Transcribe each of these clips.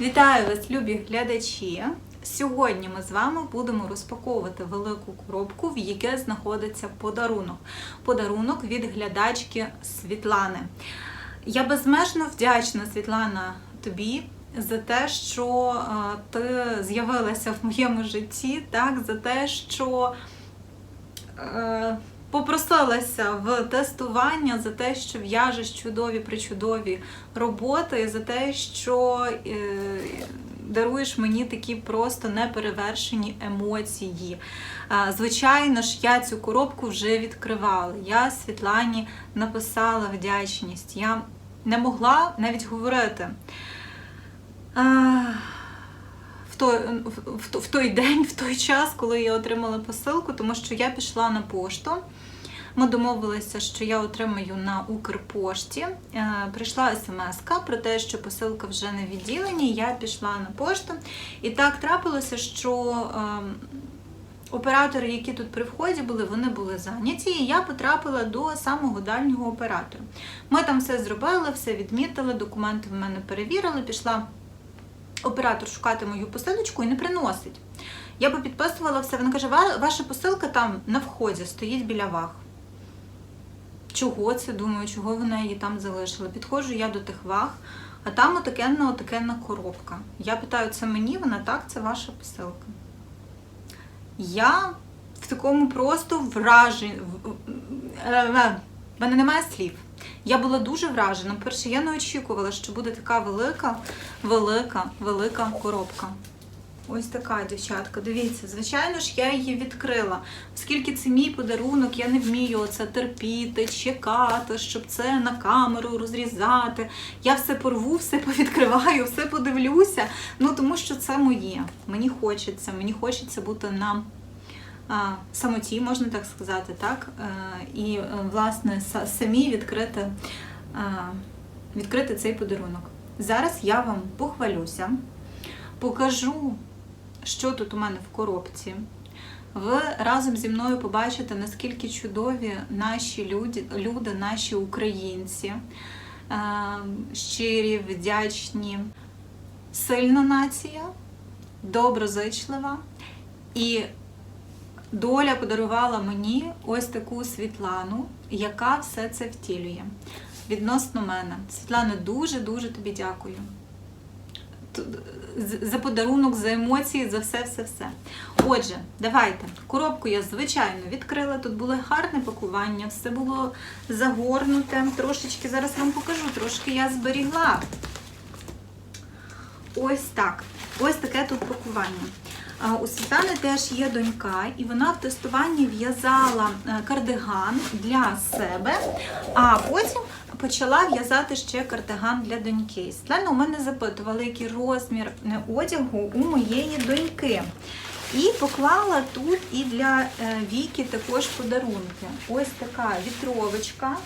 Вітаю вас, любі глядачі! Сьогодні ми з вами будемо розпаковувати велику коробку, в яке знаходиться подарунок. Подарунок від глядачки Світлани. Я безмежно вдячна, Світлана, тобі за те, що е, ти з'явилася в моєму житті, так, за те, що е, попросилася в тестування за те, що в'яжеш чудові причудові роботи, за те, що е, даруєш мені такі просто неперевершені емоції. Е, Звичайно ж, я цю коробку вже відкривала. Я Світлані написала вдячність. Я не могла навіть говорити. Е, той, в, в, той день, в той час, коли я отримала посилку, тому що я пішла на пошту. Ми домовилися, що я отримаю на Укрпошті. Е, Прийшла смс про те, що посилка вже на відділенні. Я пішла на пошту. І так трапилося, що ем, оператори, які тут при вході були, вони були зайняті, і я потрапила до самого дальнього оператора. Ми там все зробили, все відмітили, документи в мене перевірили, пішла оператор шукати мою посилочку і не приносить. Я попідписувала все. Вона каже, ваша посилка там на вході стоїть біля ваг. Чого це? Думаю, чого вона її там залишила? Підходжу я до тих ваг, а там отакенна, отакенна коробка. Я питаю, це мені? Вона так, це ваша посилка. Я в такому просто враженні. В мене немає слів. Я була дуже вражена. Перше, я не очікувала, що буде така велика, велика, велика коробка. Ось така дівчатка. Дивіться, звичайно ж, я її відкрила. Оскільки це мій подарунок, я не вмію це терпіти, чекати, щоб це на камеру розрізати. Я все порву, все повідкриваю, все подивлюся. Ну тому що це моє. Мені хочеться, мені хочеться бути на самоті, можна так сказати, так? Е, І, е, власне, самі відкрити, відкрити цей подарунок. Зараз я вам похвалюся, покажу, що тут у мене в коробці. Ви разом зі мною побачите, наскільки чудові наші люди, люди наші українці, е, щирі, вдячні, сильна нація, доброзичлива. І доля подарувала мені ось таку Світлану, яка все це втілює відносно мене. Світлана, дуже-дуже тобі дякую. За подарунок, за емоції, за все-все-все. Отже, давайте. Коробку я, звичайно, відкрила. Тут було гарне пакування, все було загорнуте. Трошечки зараз вам покажу, трошки я зберігла. Ось так. Ось таке тут пакування. У Світлани теж є донька, і вона в тестуванні в'язала е, кардиган для себе, а потім почала в'язати ще кардиган для доньки. Світлана у мене запитувала, який розмір е, одягу у моєї доньки. І поклала тут і для е, Віки також подарунки. Ось така вітровочка.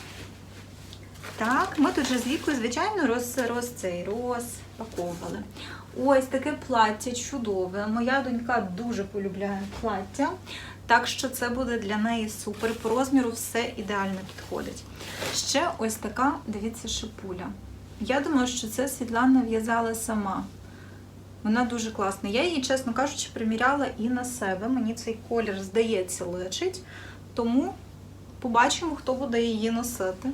Так, ми тут же з Вікою, звичайно, роз, роз, цей, розпаковували. Ось таке плаття чудове. Моя донька дуже полюбляє плаття, так що це буде для неї супер. По розміру все ідеально підходить. Ще ось така, дивіться, шипуля. Я думаю, що це Світлана в'язала сама. Вона дуже класна. Я її, чесно кажучи, приміряла і на себе. Мені цей колір, здається, личить. Тому побачимо, хто буде її носити.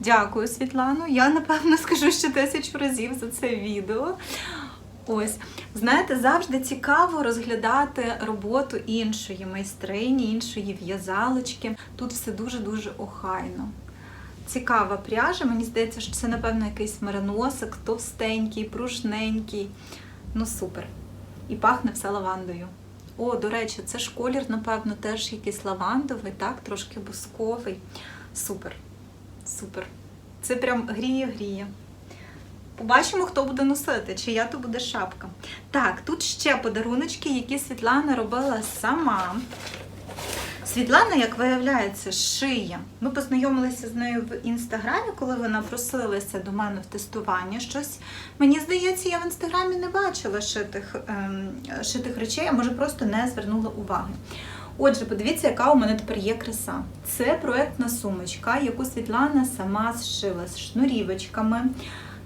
Дякую, Світлано. Я напевно скажу ще тисячу разів за це відео. Ось, знаєте, завжди цікаво розглядати роботу іншої майстрині, іншої в'язалочки. Тут все дуже-дуже охайно. Цікава пряжа. Мені здається, що це, напевно, якийсь мериносик, товстенький, пружненький. Ну, супер. І пахне все лавандою. О, до речі, це ж колір, напевно, теж якийсь лавандовий, так, трошки бусковий. Супер. Супер. Це прям гріє-гріє. Побачимо, хто буде носити, чия то буде шапка. Так, тут ще подаруночки, які Світлана робила сама. Світлана, як виявляється, шиє. Ми познайомилися з нею в інстаграмі, коли вона просилася до мене в тестування. Щось мені здається, я в інстаграмі не бачила шитих, ем, шитих речей, а може просто не звернула уваги. Отже, подивіться, яка у мене тепер є краса. Це проектна сумочка, яку Світлана сама зшила з шнурівочками,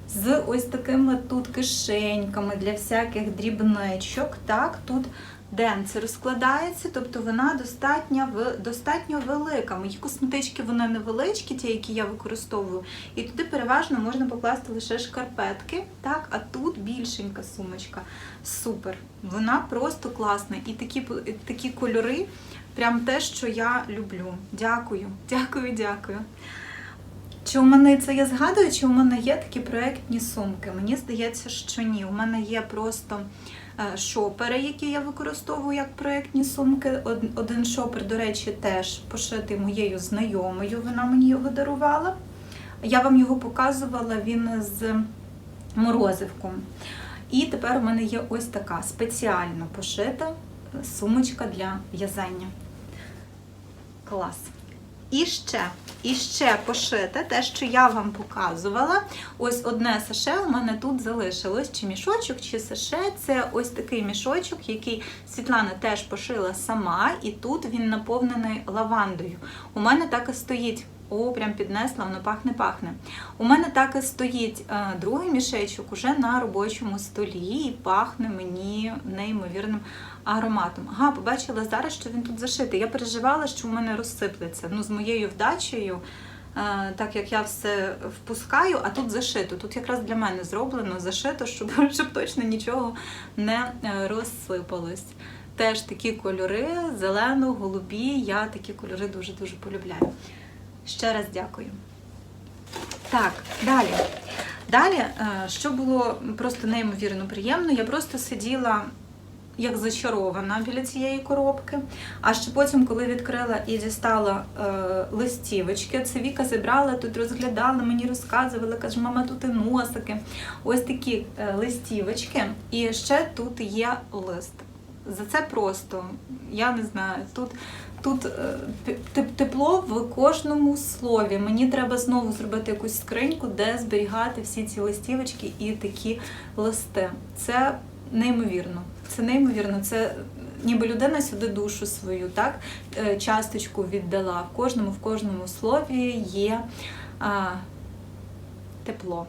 з ось такими тут кишеньками для всяких дрібничок. Так, тут денце розкладається, тобто вона достатньо, достатньо велика. Мої косметички вони невеличкі, ті, які я використовую. І туди переважно можна покласти лише шкарпетки, так, а тут більшенька сумочка. Супер. Вона просто класна. І такі, такі кольори, прям те, що я люблю. Дякую, дякую, дякую. Чи у мене це я згадую, чи у мене є такі проектні сумки? Мені здається, що ні. У мене є просто шопери, які я використовую як проектні сумки. Один шопер, до речі, теж пошитий моєю знайомою. Вона мені його дарувала. Я вам його показувала, він з морозивком. І тепер у мене є ось така спеціально пошита е, сумочка для в'язання. Клас. І ще, і ще пошите, те, що я вам показувала. Ось одне саше у мене тут залишилось. Чи мішочок, чи саше. Це ось такий мішочок, який Світлана теж пошила сама, і тут він наповнений лавандою. У мене так і стоїть. О, прям піднесла, воно пахне-пахне. У мене так і стоїть е, другий мішечок уже на робочому столі і пахне мені неймовірним ароматом. Ага, побачила зараз, що він тут зашитий. Я переживала, що у мене розсиплеться. Ну, з моєю вдачею, е, так як я все впускаю, а тут зашито. Тут якраз для мене зроблено зашито, щоб, щоб точно нічого не е, розсипалось. Теж такі кольори, зелено, голубі. Я такі кольори дуже-дуже полюбляю. Ще раз дякую. Так, далі. Далі, е, що було просто неймовірно приємно, я просто сиділа як зачарована біля цієї коробки. А ще потім, коли відкрила і дістала е, листівочки, це Віка зібрала, тут розглядала, мені розказувала, каже, мама, тут і носики. Ось такі е, листівочки. І ще тут є лист. За це просто, я не знаю, тут, тут е, тепло в кожному слові. Мені треба знову зробити якусь скриньку, де зберігати всі ці листівочки і такі листи. Це неймовірно. Це неймовірно. Це ніби людина сюди душу свою, так? е, часточку віддала. В кожному, в кожному слові є а, тепло,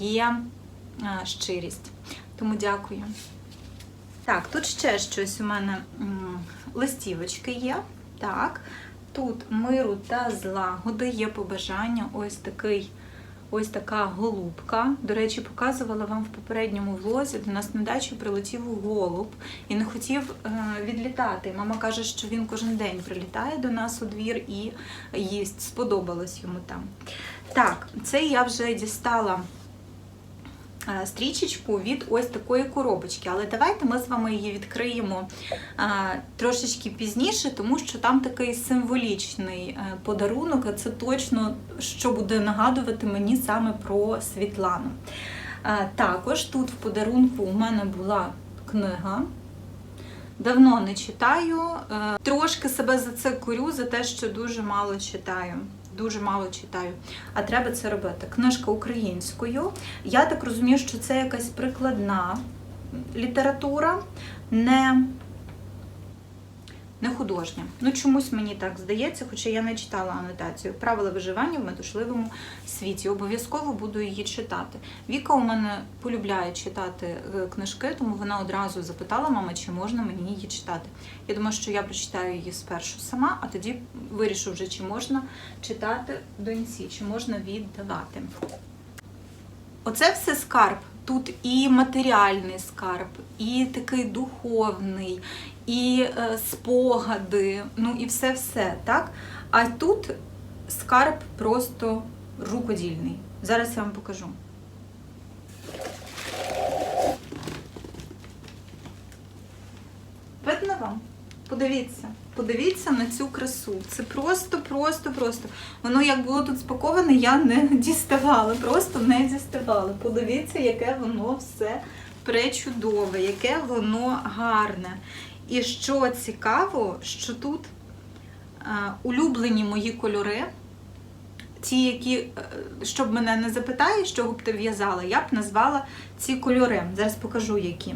є а, щирість. Тому дякую. Так, тут ще щось у мене листівочки є. Так, тут миру та злагоди є побажання. Ось такий. Ось така голубка. До речі, показувала вам в попередньому влозі. До нас на дачу прилетів голуб і не хотів е, відлітати. Мама каже, що він кожен день прилітає до нас у двір і їсть. Сподобалось йому там. Так, це я вже дістала стрічечку від ось такої коробочки. Але давайте ми з вами її відкриємо е, трошечки пізніше, тому що там такий символічний е, подарунок, а це точно що буде нагадувати мені саме про Світлану. Е, Також тут в подарунку у мене була книга. Давно не читаю. Е, Трошки себе за це корю, за те, що дуже мало читаю. Дуже мало читаю, а треба це робити. Книжка українською. Я так розумію, що це якась прикладна література, не, не художня. Ну, чомусь мені так здається, хоча я не читала анотацію. Правила виживання в метушливому світі. Обов'язково буду її читати. Віка у мене полюбляє читати е, книжки, тому вона одразу запитала мама, чи можна мені її читати. Я думаю, що я прочитаю її спершу сама, а тоді вирішу вже, чи можна читати доньці, чи можна віддавати. Оце все скарб. Тут і матеріальний скарб, і такий духовний, і е, спогади, ну і все-все, так? А тут скарб просто рукодільний. Зараз я вам покажу. Видно вам? Подивіться, подивіться на цю красу. Це просто, просто, просто. Воно як було тут спаковане, я не діставала, просто не діставала. Подивіться, яке воно все пречудове, яке воно гарне. І що цікаво, що тут е, улюблені мої кольори. Ті, які, е, щоб мене не запитає, з чого б ти в'язала, я б назвала ці кольори. Зараз покажу які.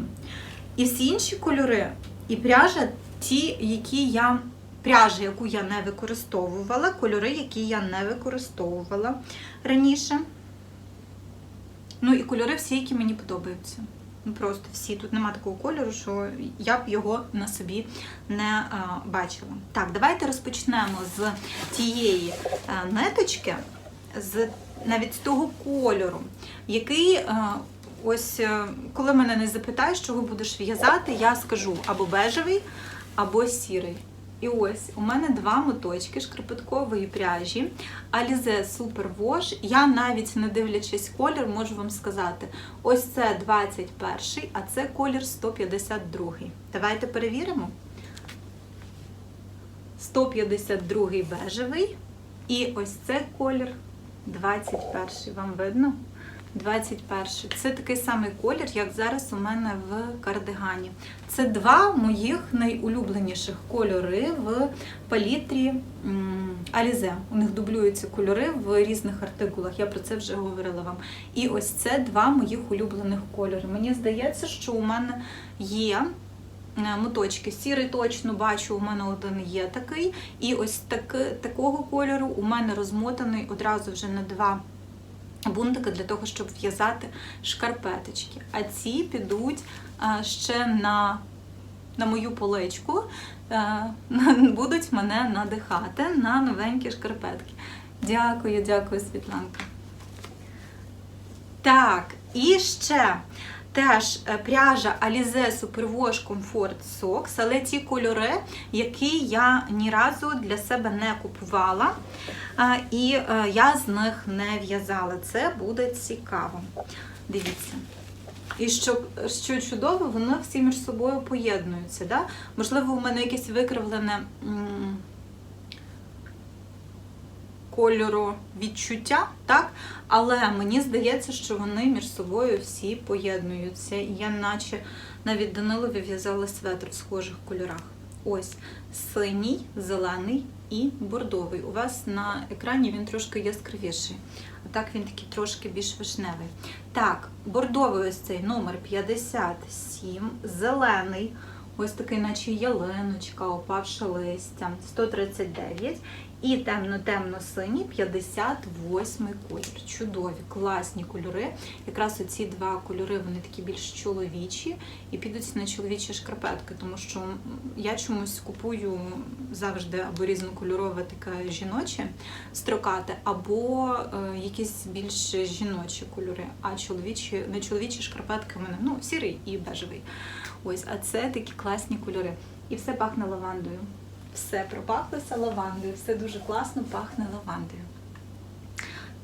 І всі інші кольори, і пряжа, ті, які я. Пряжа, яку я не використовувала, кольори, які я не використовувала раніше. Ну і кольори всі, які мені подобаються. Ну просто всі. Тут нема такого кольору, що я б його на собі не а, бачила. Так, давайте розпочнемо з тієї а, ниточки, з навіть з того кольору, який. а, Ось е, коли мене не запитаєш, чого будеш в'язати, я скажу або бежевий, або сірий. І ось у мене два моточки шкарпеткової пряжі Alize Super Wash. Я навіть не дивлячись колір, можу вам сказати: ось це 21, а це колір 152. Давайте перевіримо. 152 бежевий. І ось це колір 21. Вам видно? 21. Це такий самий колір, як зараз у мене в кардигані. Це два моїх найулюбленіших кольори в палітрі Alize. У них дублюються кольори в різних артикулах. Я про це вже говорила вам. І ось це два моїх улюблених кольори. Мені здається, що у мене є. е, Моточки сірий точно бачу, у мене один є такий. І ось так, такого кольору у мене розмотаний одразу вже на два бунтики для того, щоб в'язати шкарпеточки. А ці підуть ще на, на мою поличку, будуть мене надихати на новенькі шкарпетки. Дякую, дякую, Світланка. Так, і ще теж е, пряжа Alize Superwash Comfort Socks, але ті кольори, які я ні разу для себе не купувала, і е, я з них не в'язала. Це буде цікаво. Дивіться. І що, що чудово, вони всі між собою поєднуються. Да? Можливо, у мене якесь викривлене кольору відчуття, так? але мені здається, що вони між собою всі поєднуються. Я наче навіть Данилові в'язала светр в схожих кольорах. Ось синій, зелений і бордовий. У вас на екрані він трошки яскравіший. А так він такий трошки більш вишневий. Так, бордовий ось цей номер 57, зелений, ось такий, наче ялиночка, опавше листя, 139. І темно-темно-синій 58 колір. Чудові, класні кольори. Якраз оці два кольори вони такі більш чоловічі і підуть на чоловічі шкарпетки, тому що я чомусь купую завжди або різнокольорове таке жіноче строкате, або е, якісь більш жіночі кольори. А чоловічі, не чоловічі шкарпетки в мене ну, сірий і бежевий. Ось, а це такі класні кольори. І все пахне лавандою. Все пропахлося лавандою, все дуже класно пахне лавандою.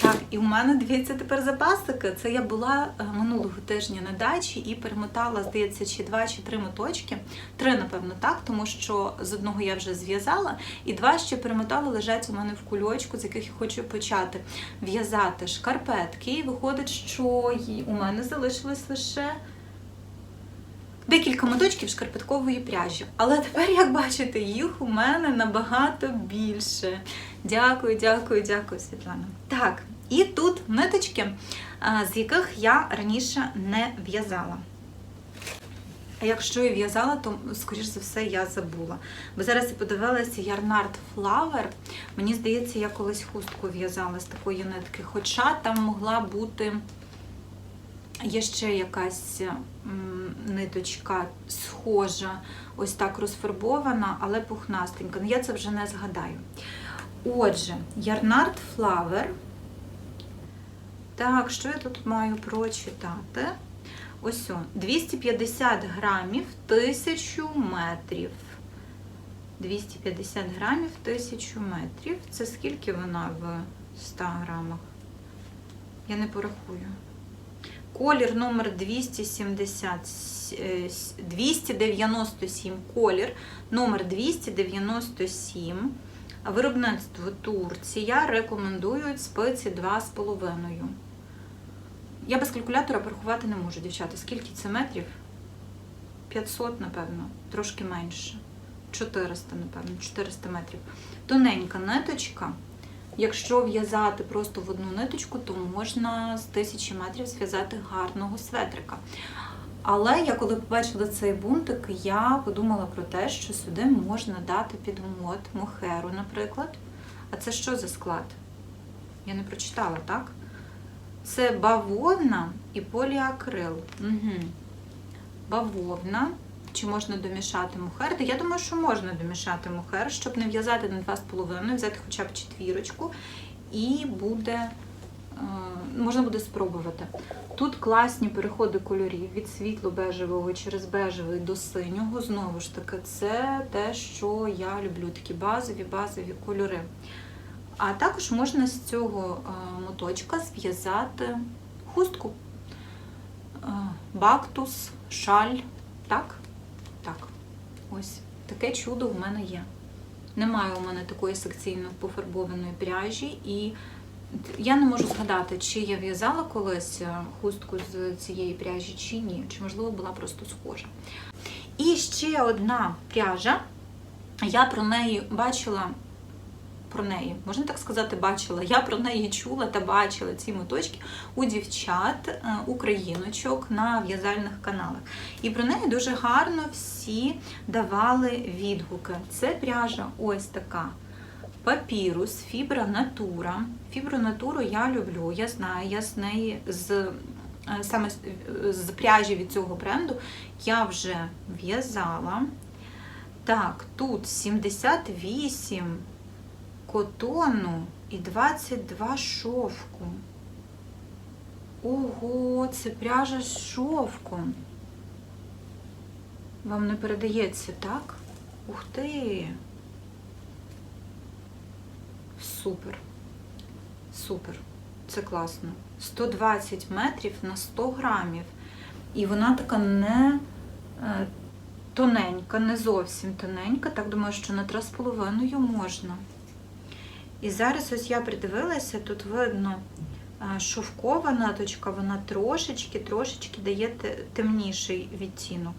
Так, і у мене, дивіться, тепер запасики. Це я була е, минулого тижня на дачі і перемотала, здається, чи два, чи три моточки. Три, напевно, так, тому що з одного я вже зв'язала, і два ще перемотала, лежать у мене в кульочку, з яких я хочу почати в'язати шкарпетки. І виходить, що у мене залишилось лише декілька моточків шкарпеткової пряжі. Але тепер, як бачите, їх у мене набагато більше. Дякую, дякую, дякую, Світлана. Так, і тут ниточки, з яких я раніше не в'язала. А якщо і в'язала, то, скоріш за все, я забула. Бо зараз я подивилася Ярнард Flower. Мені здається, я колись хустку в'язала з такої нитки. Хоча там могла бути Є ще якась ниточка схожа, ось так розфарбована, але пухнастенька. Ну, я це вже не згадаю. Отже, Ярнард Flower. Так, що я тут маю прочитати? Ось о, 250 грамів 1000 метрів. 250 грамів 1000 метрів. Це скільки вона в 100 грамах? Я не порахую. Колір номер 270, е, 297, колір номер 297. Виробництво Турція рекомендують спиці 2,5. Я без калькулятора порахувати не можу, дівчата. Скільки це метрів? 500, напевно, трошки менше. 400, напевно, 400 метрів. Тоненька ниточка. Якщо в'язати просто в одну ниточку, то можна з тисячі метрів зв'язати гарного светрика. Але я коли побачила цей бунтик, я подумала про те, що сюди можна дати підмот мохеру, наприклад. А це що за склад? Я не прочитала, так? Це бавовна і поліакрил. Угу. Бавовна. Чи можна домішати мухер? Я думаю, що можна домішати мухер, щоб не в'язати на 2,5, взяти хоча б четвірочку, і буде, е, можна буде спробувати. Тут класні переходи кольорів від світло-бежевого через бежевий до синього. Знову ж таки, це те, що я люблю, такі базові базові кольори. А також можна з цього е, моточка зв'язати хустку, Е, бактус, шаль. Так. Ось таке чудо в мене є. Немає у мене такої секційно пофарбованої пряжі, і я не можу згадати, чи я в'язала колись е, хустку з цієї пряжі, чи ні, чи можливо була просто схожа. І ще одна пряжа. Я про неї бачила. Про неї, можна так сказати, бачила. Я про неї чула та бачила ці моточки у дівчат, е, україночок на в'язальних каналах. І про неї дуже гарно всі давали відгуки. Це пряжа ось така. Папірус, фібра натура. Фібру натуру я люблю, я знаю, я з неї з е, саме з- з пряжі від цього бренду я вже в'язала. Так, тут 78 котону і 22 шовку. Ого, це пряжа з шовком. Вам не передається, так? Ух ти! Супер. Супер. Це класно. 120 метрів на 100 грамів. І вона така не е, тоненька, не зовсім тоненька. Так думаю, що на 3,5 можна. І зараз ось я придивилася, тут видно шовкова наточка, вона трошечки, трошечки дає темніший відтінок.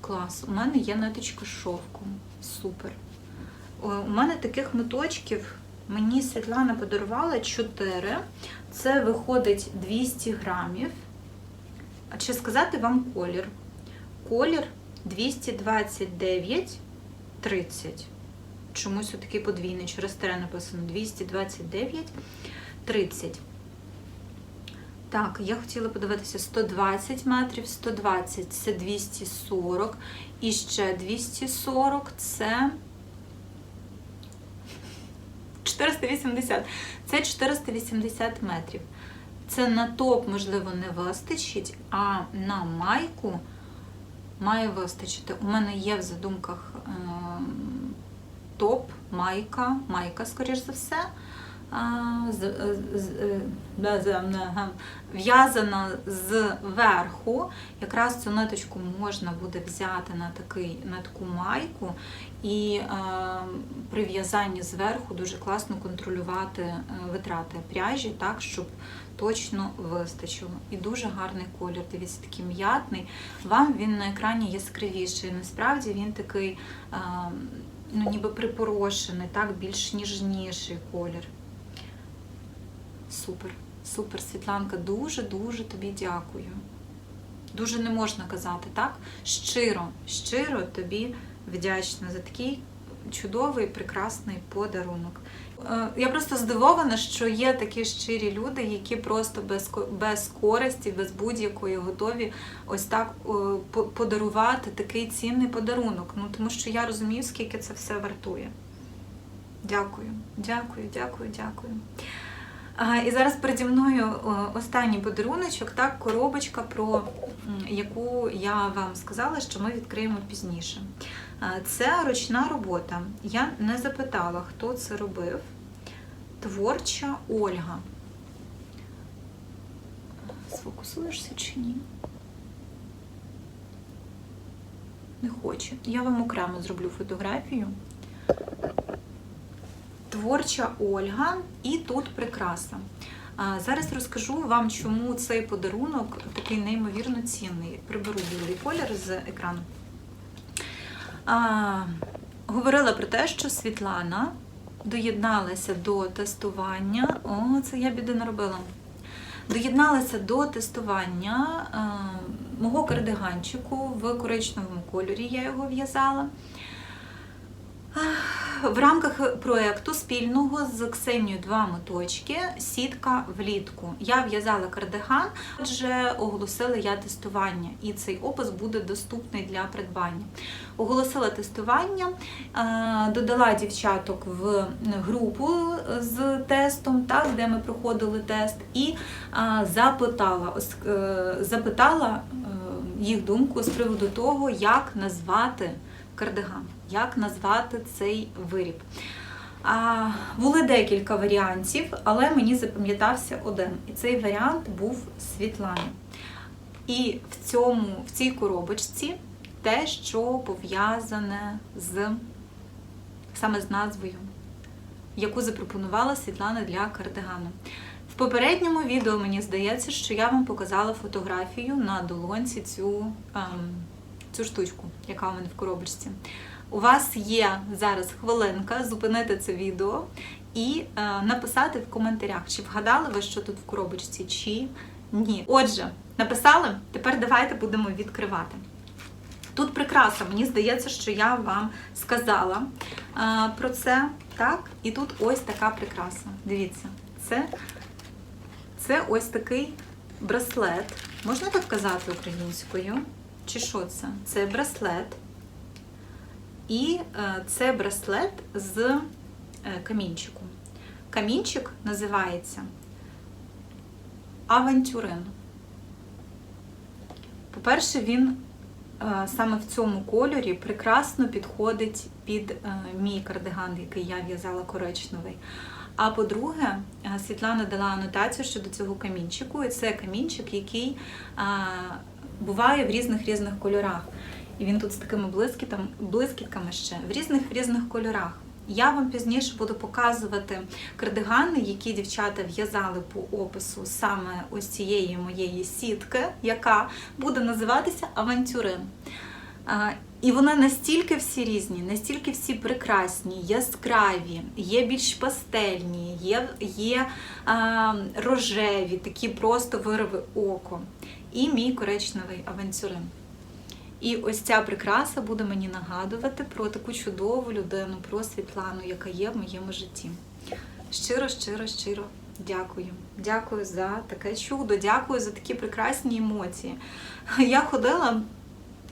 Клас. У мене є ниточка з шовком. Супер. У мене таких моточків мені Світлана подарувала 4. Це виходить 200 грамів. Чи сказати вам колір? Колір 229 30. Чомусь отакий подвійний, через тере написано 229 30. Так, я хотіла подивитися 120 метрів, 120 це 240, і ще 240 це 480. Це 480 метрів. Це на топ, можливо, не вистачить, а на майку має вистачити. У мене є в задумках ем, топ, майка, майка, скоріш за все. В'язана зверху. Якраз цю ниточку можна буде взяти на, такий, на таку майку, і при в'язанні зверху дуже класно контролювати е, витрати пряжі, так, щоб точно вистачило. І дуже гарний колір. Дивіться, такий м'ятний. Вам він на екрані яскравіший. Насправді він такий, е, ну, ніби припорошений, так, більш ніжніший колір. Супер, супер, Світланка, дуже-дуже тобі дякую. Дуже не можна казати, так? Щиро, щиро тобі вдячна за такий чудовий, прекрасний подарунок. Е, Я просто здивована, що є такі щирі люди, які просто без, без користі, без будь-якої готові ось так е, подарувати такий цінний подарунок. Ну тому що я розумію, скільки це все вартує. Дякую, дякую, дякую, дякую. І зараз переді мною останній подаруночок, так, коробочка, про яку я вам сказала, що ми відкриємо пізніше. Це ручна робота. Я не запитала, хто це робив. Творча Ольга. Сфокусуєшся чи ні? Не хоче. Я вам окремо зроблю фотографію. Творча Ольга і тут прикраса. Зараз розкажу вам, чому цей подарунок такий неймовірно цінний. Приберу білий колір з екрану. А, говорила про те, що Світлана доєдналася до тестування. О, це я біди наробила. Доєдналася до тестування а, мого кардиганчику в коричневому кольорі. Я його в'язала. В рамках проєкту спільного з Ксенією два моточки сітка влітку. Я в'язала кардиган, отже, оголосила я тестування, і цей опис буде доступний для придбання. Оголосила тестування, е, додала дівчаток в групу з тестом, так, де ми проходили тест, і е, запитала, е, запитала їх думку з приводу того, як назвати кардиган, як назвати цей виріб. А, були декілька варіантів, але мені запам'ятався один. І цей варіант був Світлани. І в, цьому, в цій коробочці те, що пов'язане з саме з назвою, яку запропонувала Світлана для кардигану. В попередньому відео мені здається, що я вам показала фотографію на долонці цю, ем, цю штучку, яка у мене в коробочці. У вас є зараз хвилинка зупинити це відео і е, написати в коментарях, чи вгадали ви, що тут в коробочці, чи ні. Отже, написали? Тепер давайте будемо відкривати. Тут прикраса, мені здається, що я вам сказала е, про це. Так, і тут ось така прикраса. Дивіться, це, це ось такий браслет. Можна так казати українською? Чи що це? Це браслет. І е, це браслет з е, камінчику. Камінчик називається авантюрин. По-перше, він е, саме в цьому кольорі прекрасно підходить під мій кардиган, який я в'язала коричневий. А по-друге, Світлана дала анотацію щодо цього камінчику, і це камінчик, який буває в різних різних кольорах. І він тут з такими блискітками ще в різних різних кольорах. Я вам пізніше буду показувати кардигани, які дівчата в'язали по опису саме ось цієї моєї сітки, яка буде називатися Авантюрин. І вони настільки всі різні, настільки всі прекрасні, яскраві, є більш пастельні, є, є а, рожеві, такі просто вирви око. І мій коричневий авантюрин. І ось ця прикраса буде мені нагадувати про таку чудову людину, про Світлану, яка є в моєму житті. Щиро, щиро, щиро дякую. Дякую за таке чудо, дякую за такі прекрасні емоції. Я ходила.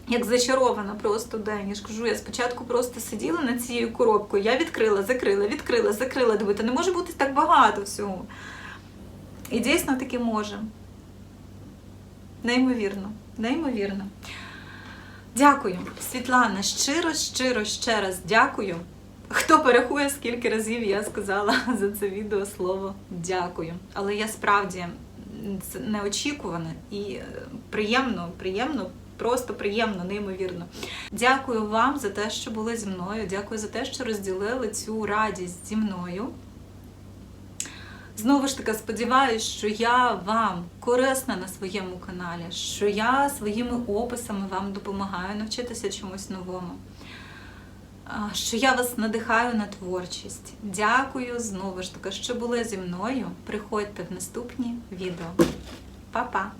Як зачарована просто день. Я ж кажу, я спочатку просто сиділа над цією коробкою. Я відкрила, закрила, відкрила, закрила. Дивіться, не може бути так багато всього. І дійсно таки може. Неймовірно, неймовірно. Дякую, Світлана, щиро, щиро ще раз дякую. Хто порахує, скільки разів я сказала за це відео слово дякую. Але я справді це неочікуване і е, приємно, приємно, просто приємно, неймовірно. Дякую вам за те, що були зі мною. Дякую за те, що розділили цю радість зі мною. Знову ж таки, сподіваюся, що я вам корисна на своєму каналі, що я своїми описами вам допомагаю навчитися чомусь новому, що я вас надихаю на творчість. Дякую знову ж таки, що були зі мною. Приходьте в наступні відео. Па-па!